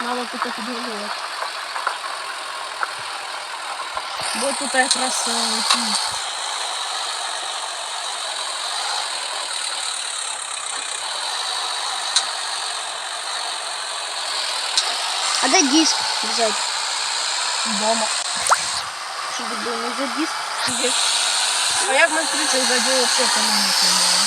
Ого. Надо тут підготувати. Бо тут якраз е, ті. А де диск взяти? Дома. Щоб було не за диск? Є. А як ми включили задію вообще економіки немає?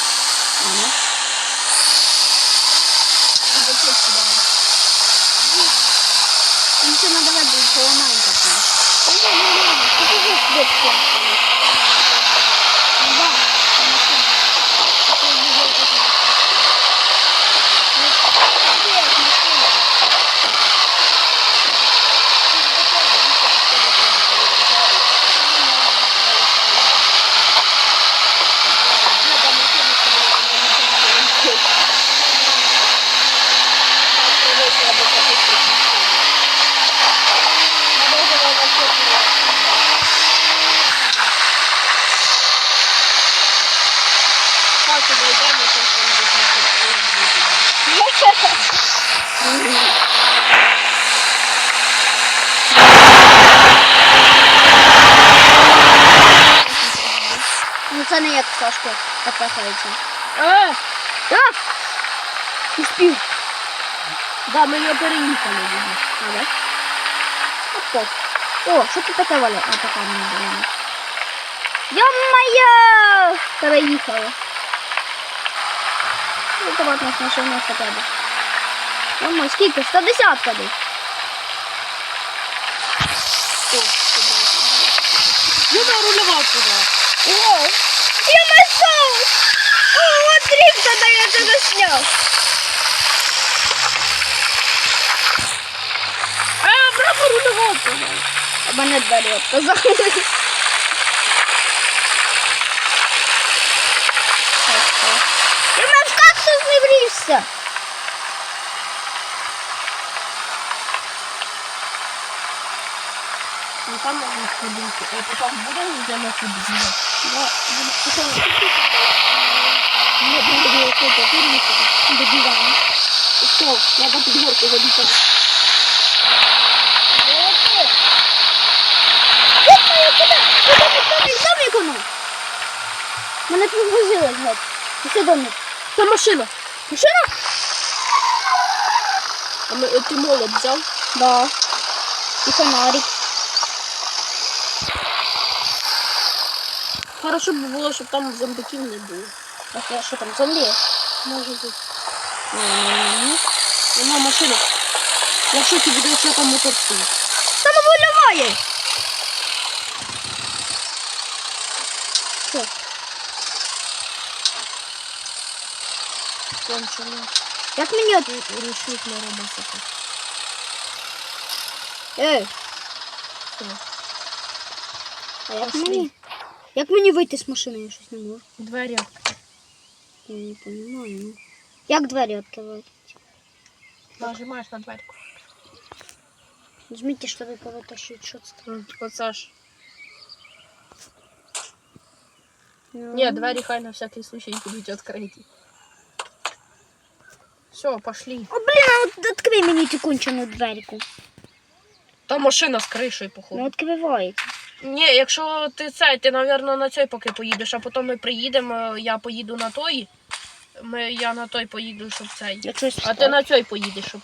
це не як Сашко катається. Е, А! Не спів. да, ми його переїхали. видно. А, да? Опа. О, що тут таке валя? А, така не було. Ё-моё! Переїхали. Ну, давай нас машина хоча б. Ё-моё, скільки? 110 кади. Ну, да, рульова туди. О! я это заснял. Е, браво, рульова туди. А мене двері отказали. Я в кактус не врівся. Ну, там можна ходити. Е, потім буде де на ходити? Да, потом... Нет, надо было какой-то турника до дивана. Все, надо под горку забить. Куда ми домик воно? Мене підвозили, геть. Ось домик. Це машина. Машина? А ми, е, ти молот взяв? Да. І фонарик. Хорошо б було, щоб там зомбаків не було. А це що там, зомбі? Може бути. Вона машина. Я в шокі буде, якщо там мотор стоїть. Там виливає. Що? Кончено. Як мені от... Рушник на ромасика. Ей, Що? а як Пошли. мені? Як мені вийти з машини? Я щось не можу. Двері. Я не розумію. ну. Як двері відкривати? Нажимаєш на дверку. Жміть, щоб повитащити, що це таке. Оце ж. Ну. Ні, двері хай на всякий случай будуть відкриті. Все, пошли. О, блін, а от відкрий мені цю кончену дверку. Там машина з кришею, Не походу. відкривається. Ні, якщо ти цей, ти, напевно, на цей поки поїдеш, а потім ми приїдемо, я поїду на той. Ми, я на той поїду, щоб цей. Я щось А ти на цей поїдеш, щоб